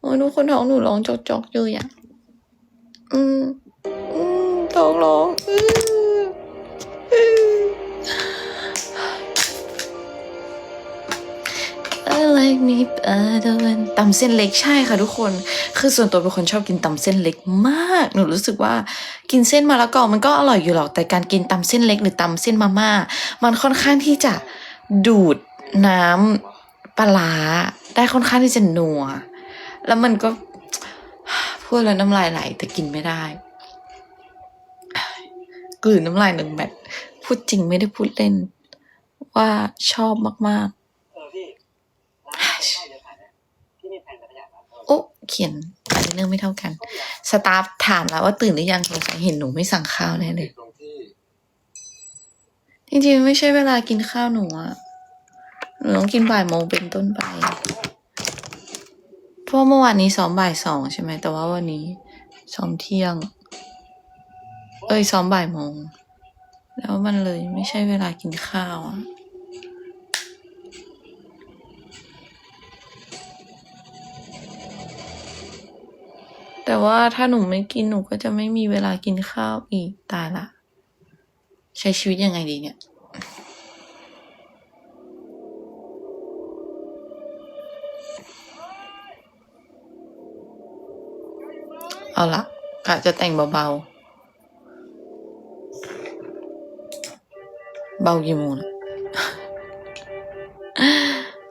โอ้ยทุกคนท้องหนูร้องจอกๆอยู่อะอืมอืมท้องร้องอืออือ I like me better when ตำเส้นเล็กใช่ค่ะทุกคน คือส่วนตัวเป็นคนชอบกินตำเส้นเล็กมาก หนูรู้สึกว่ากินเส้นมะละกอมันก็อร่อยอยู่หรอก แต่การกินตำเส้นเล็กหรือตำเส้นมาม่า มันค่อนข้างที่จะดูดน้ำปลาได้ค่อนข้างที่จะนัว แล้วมันก็พูดแล้วน้ำลายไหลแต่กินไม่ได้กลืนน้ำลายหนึ่งแมทพูดจริงไม่ได้พูดเล่น ว่าชอบมากเออพี่ร้านข้าวเขียพี่มีแผนจะขยายร้านเพิ่มๆโอ้เขียนอะไรเรื่องไม่เท่ากัน สตาฟถามแล้วว่าตื่นหรือยังสงสัยเห็นหนูไม่สั่งข้าวแน่เลยจริงๆไม่ใช่เวลากินข้าวหนูอะหนูต้องกินบ่ายโมงเป็นต้นไป เพราะเมื่อวานนี้ซ้อมบ่ายสองใช่ไหม แต่ว่าวันนี้ซ้อมเที่ยง เอ้ยซ้อมบ่ายโมง แล้วมันเลยไม่ใช่เวลากินข้าวอะแต่ว่าถ้าหนูไม่กินหนูก็จะไม่มีเวลากินข้าวอีกตายละ ใช้ชีวิตยังไงดีเนี่ย เอาละกะจะแต่งเบาๆ เบากี่โมง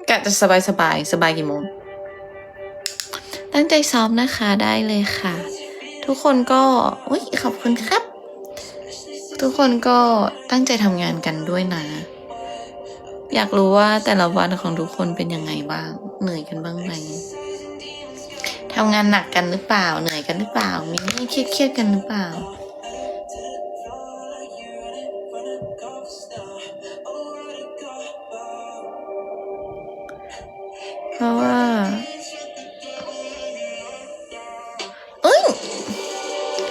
กะจะสบายสบายสบายกี่โมง ตั้งใจซ้อมนะคะได้เลยค่ะ ทุกคนก็อุ้ยขอบคุณครับ ทุกคนก็ตั้งใจทำงานกันด้วยนะ อยากรู้ว่าแต่ละวันของทุกคนเป็นยังไงบ้าง ทำงานหนักกันหรือเปล่า เหนื่อยกันหรือเปล่า มีเรื่องเครียดๆกันหรือเปล่า เพราะว่าเอ้ย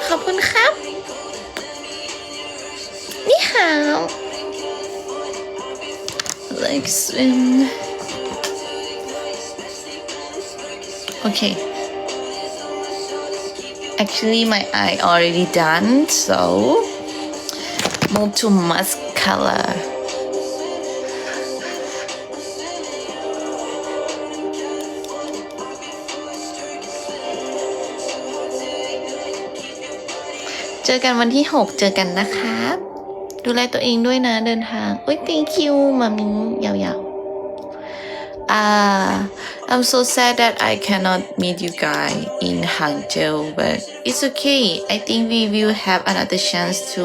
ขอบคุณครับ นี่ฮาว like swim okay actually my eye already done so move to mascara เจอกันวันที่ 6 เจอกันนะครับ ดูแลตัวเองด้วยนะเดินทาง อุ้ย thank you มามิงยาวๆ อ่า I'm so sad that I cannot meet you guys in Hangzhou but it's okay I think we will have another chance to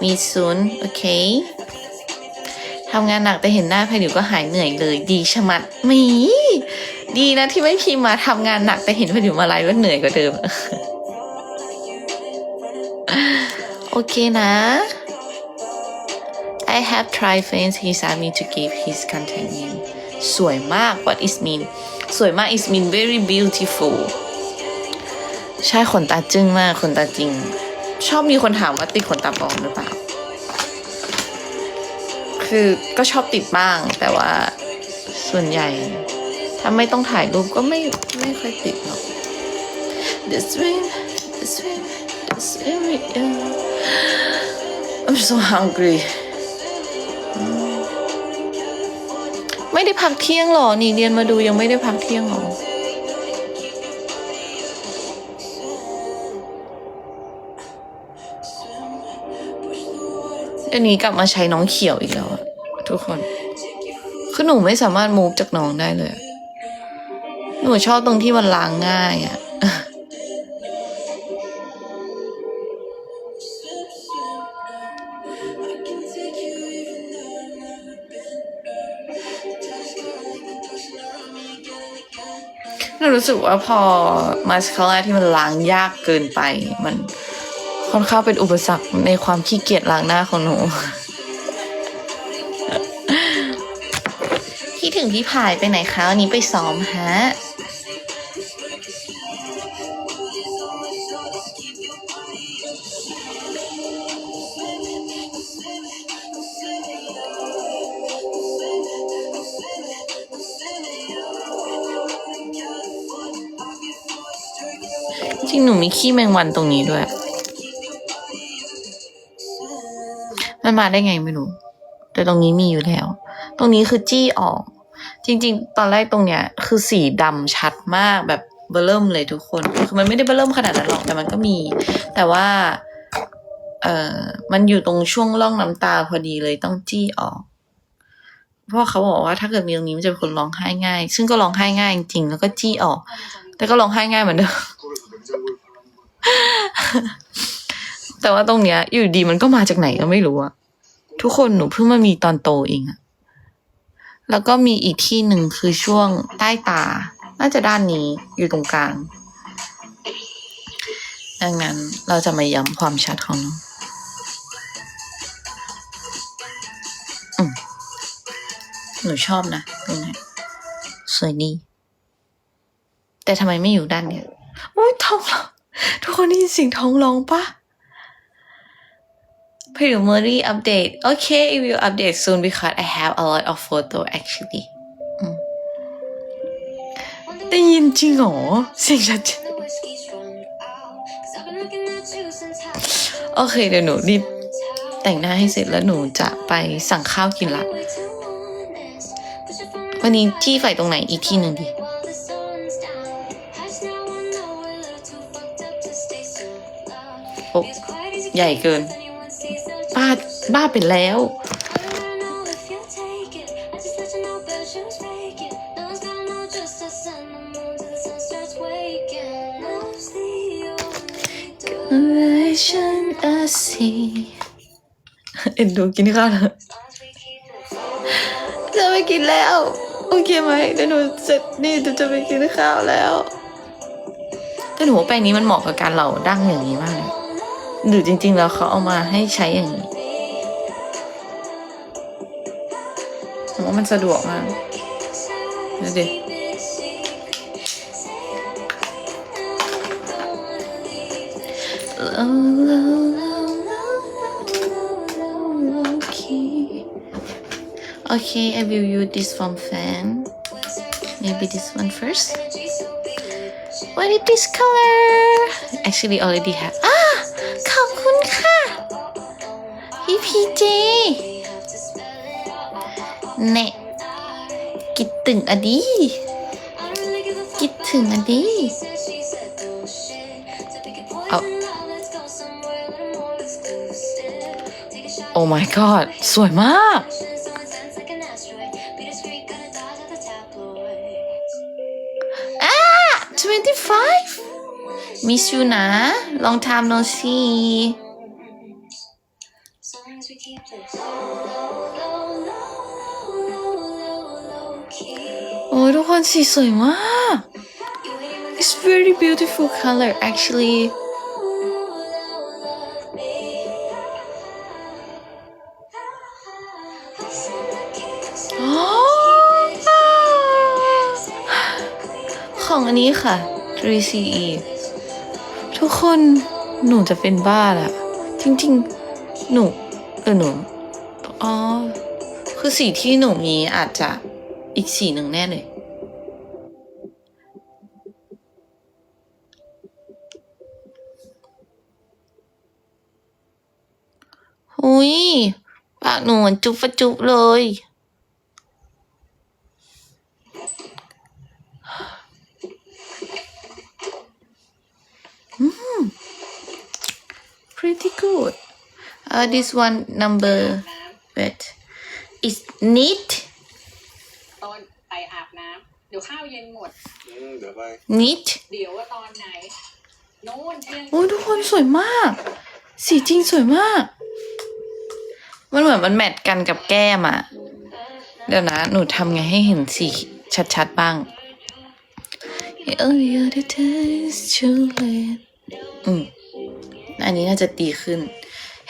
meet soon okay ทำงานหนักแต่เห็นหน้าแพนอยู่ก็หายเหนื่อยเลย ดีชะมัดมี ดีนะที่ไม่พิมพ์มาทำงานหนักแต่เห็นแพนอยู่มาไลฟ์ว่าเหนื่อยกว่าเดิม โอเคนะ I have tried friends he's asked me to give his contact name สวยมาก what is mean สวยมาก is mean very beautiful ใช่ขนตาจึ้งมากขนตาจริง ชอบมีคนถามว่าติดขนตาปลอมหรือเปล่า คือก็ชอบติดบ้าง แต่ว่าส่วนใหญ่ ถ้าไม่ต้องถ่ายรูปก็ไม่ไม่ค่อยติดหรอก This way this way this way yeah. I'm so hungry ไม่ได้พักเที่ยงหรอ นี่เรียนมาดูยังไม่ได้พักเที่ยงหรอ เดี๋ยวนี้กลับมาใช้น้องเขียวอีกแล้วอะทุกคน คือหนูไม่สามารถมูฟจากน้องได้เลย หนูชอบตรงที่มันล้างง่ายอะ รู้สึกว่าพอมาสคาร่าที่มันล้างยากเกินไป มันค่อนข้างเป็นอุปสรรคในความขี้เกียจล้างหน้าของหนูคิดถึงพี่ผายไปไหนคะวันนี้ไปซ้อมฮะ จริงหนูมีขี้แมงวันตรงนี้ด้วย มันมาได้ไงไม่รู้ แต่ตรงนี้มีอยู่แล้ว ตรงนี้คือจี้ออก จริง ๆ ตอนแรกตรงเนี้ย คือสีดำชัดมากแบบเบลเริ่มเลยทุกคน คือมันไม่ได้เบลเริ่มขนาดนั้นหรอกแต่มันก็มี แต่ว่า เอ่อ มันอยู่ตรงช่วงร่องน้ำตาพอดีเลยต้องจี้ออกเพราะเขาบอกว่าถ้าเกิดมีตรงนี้มันจะเป็นคนร้องไห้ง่าย ซึ่งก็ร้องไห้ง่ายจริงๆแล้วก็จี้ออก แต่ก็ร้องไห้ง่ายเหมือนเดิม แต่ว่าตรงเนี้ย อยู่ดีมันก็มาจากไหนก็ไม่รู้อะทุกคนหนูเพิ่งมามีตอนโตเองอะแล้วก็มีอีกที่หนึ่งคือช่วงใต้ตา น่าจะด้านนี้อยู่ตรงกลาง ดังนั้นเราจะมาย้ำความชัดของน้องหนูชอบนะตรงไหนสวยดี แต่ทำไมไม่อยู่ด้านเนี้ย อุ้ยท้องร้องทุกคนได้ยินเสียงท้องร้องปะ Primary update okay it will update soon because I have a lot of photo actually อืมได้ยินจริงเหรอเสียงชัดเจนโอเคเดี๋ยวหนูรีบแต่งหน้าให้เสร็จแล้วหนูจะไปสั่งข้าวกินละ วันนี้ที่ไฟตรงไหนอีกที่หนึ่งดี โอ้ใหญ่เกินบ้าบ้าไปแล้วฉันอาศีเอ็นดูกินข้าวแล้วจะไปกินแล้ว โอเคไหมเดี๋ยวหนูเสร็จนี่เดี๋ยวจะไปกินข้าวแล้วแต่หนูว่าแปรงนี้มันเหมาะกับการเหลาดั้งอย่างนี้มากเลย หรือจริง ๆ แล้วเขาเอามาให้ใช้อย่างนี้ผมว่ามันสะดวกมากดูดิ Okay. Okay, I will use this from fan. Maybe this one first. What is this color? Actually, already have. Ah, ขอบคุณค่ะ พี่พีเจเน่คิดถึงอดีคิดถึงอดีเอา Oh my god สวยมาก 25 Miss you นะ long time no see โอ้ยทุกคนสีสวยมาก It's very beautiful color actually ของอันนี้ค่ะ 3CE ทุกคนหนูจะเป็นบ้าแหละจริงๆ หนูเออหนูอ๋อคือสีที่หนูมีอาจจะอีกสีหนึ่งแน่เลย หุยปากหนูจุ๊บฟะจุ๊บเลย pretty good uh this one number wait is neat ต้นไปอาบน้ำเดี๋ยวข้าวเย็นหมด อืมเดี๋ยวไป neat เดี๋ยวว่าตอนไหนโน่นเที่ยงโอ้ยทุกคนสวยมาก สีจริงสวยมาก มันเหมือนมันแมทกันกับแก้มอะเดี๋ยวนะ หนูทำไงให้เห็นสีชัดๆบ้าง Oh, the other days too late อืม อันนี้น่าจะดีขึ้น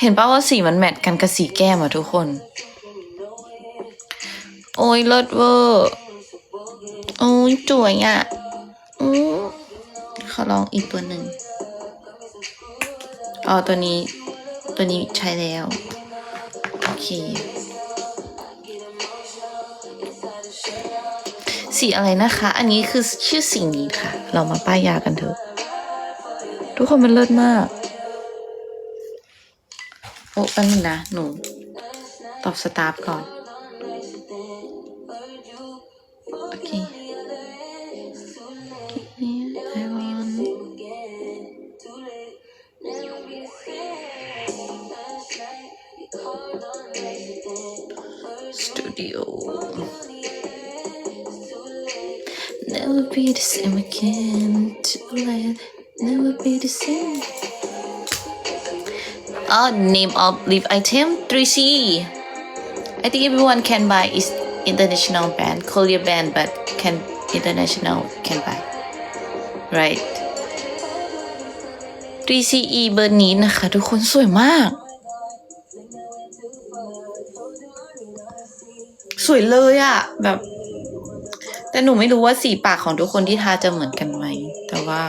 เห็นป่าว่าสีมันแมทกันกับสีแก้มอะทุกคน โอ้ยเลิศเวอร์ โอ้ยสวยอะอือขอลองอีกตัวหนึ่งอ๋อตัวนี้ตัวนี้ใช้แล้ว โอเค สีอะไรนะคะ อันนี้คือชื่อสีนี้ค่ะ เรามาป้ายยากันเถอะ ทุกคนมันเลิศมาก อ้แป๊บนึงนะ หนู ตอบสตาฟก่อน โอเค I want studio never be the same again too late never be the same Oh name of live item 3C I think everyone can buy is international brand Korea brand but can international can buy right 3CE เบอร์นี้นะคะ ทุกคนสวยมาก สวยเลยอะแบบ แต่หนูไม่รู้ว่าสีปากของทุกคนที่ทาจะเหมือนกันไหม แต่ว่า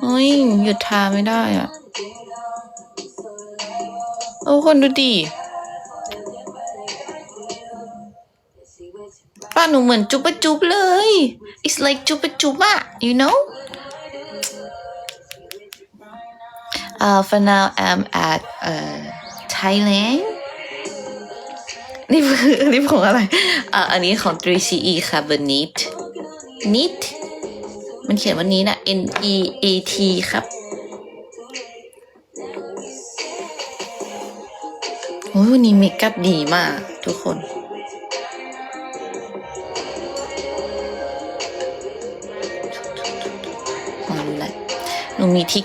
เฮ้ยหยุดทาไม่ได้อะโอ้คนดูดิป้าหนูเหมือนจุบจุบเลย it's like จุบปะจุบอะ you know uh for now I'm at uh Thailand นี่คือนี่ของอะไรอะอันนี้ของ 3CE ค่ะ b e r n e a t neat มันเขียนวันนี้นะ N E A T ครับโอ้ยวันนี้เมคอัพดีมาก ทุกคน มาดูแลหนูมีทิก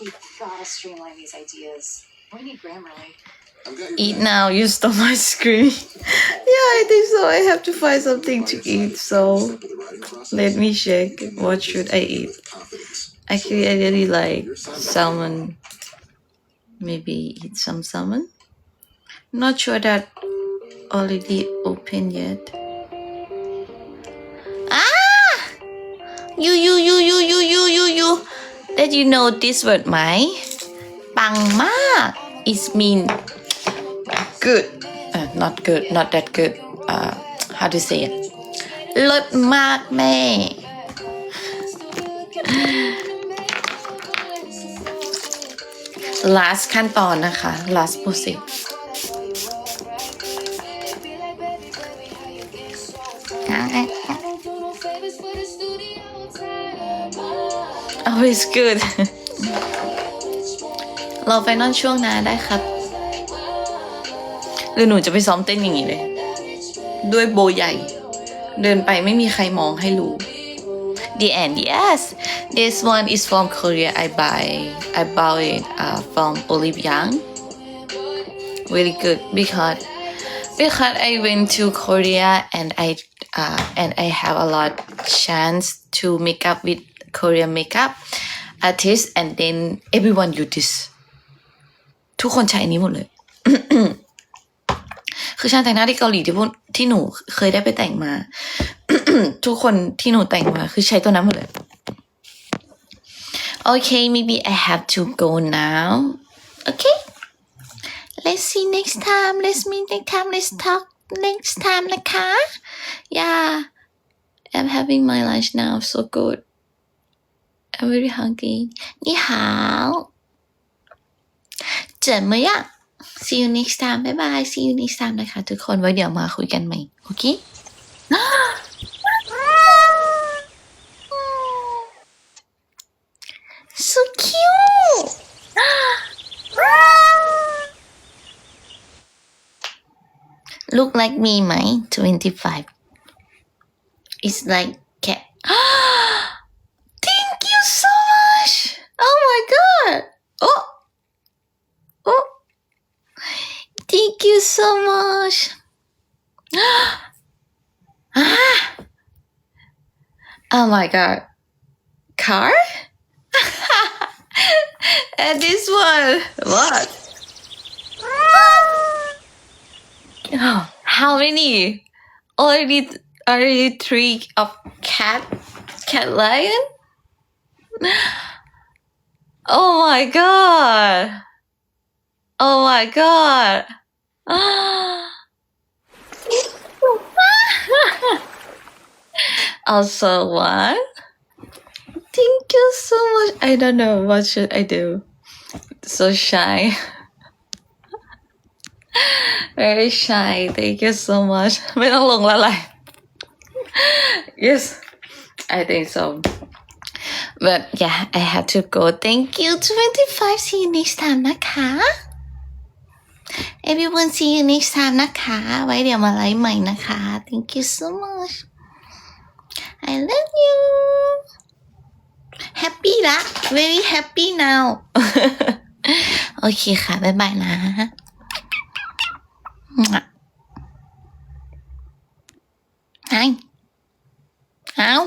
We've got to streamline these ideas. We need Grammarly. Eat now, you stole my screen. yeah, I think so. I have to find something to eat, so let me check. What should I eat? Actually, I really like salmon. Maybe eat some salmon. Not sure that already open yet. Did you know this word ไหม ปังมาก is mean good uh, not good not that good uh, how to say it เลิศมากแม่ last ขั้นตอนนะคะ last process oh it's good เราไปนอนช่วงหน้าได้ครับ หรือหนูจะไปซ้อมเต้นอย่างนี้เลย ด้วยโบใหญ่ เดินไปไม่มีใครมองให้รู้ The end yes this one is from Korea I buy I bought it uh, from Olive Young really good because because I went to Korea and I uh, and I have a lot chance to make up with Korean makeup artist and then everyone use this ทุกคนใช้อันนี้หมดเลย คือช่างแต่งหน้าที่เกาหลีที่พวกที่หนูเคยได้ไปแต่งมา ทุกคนที่หนูแต่งมา คือใช้ตัวนั้นหมดเลย Okay maybe I have to go now Okay let's see next time let's meet next time let's talk next time นะคะ yeah I'm having my lunch now so good I'm very hungry 你好怎么样 see you next time bye bye see you next time นะคะทุกคนไว้เดี๋ยวมาคุยกันใหม่ โอเค so cute look like me ไหม 25 it's like Thank you so much. ah. Oh my god. Car? and this one. What? Oh, how many? Already you three of cat cat lion oh my god oh my god also one thank you so much i don't know what should i do so shy very shy thank you so much ไม่ต้องลงแล้วแหละ yes I think so but yeah I have to go thank you 25 see you next time นะคะ everyone see you next time นะคะ ไว้เดี๋ยวมาไลฟ์ใหม่นะคะ thank you so much I love you happy ละ very happy now โอเคค่ะ บ๊ายบายนะ Hi. Ow.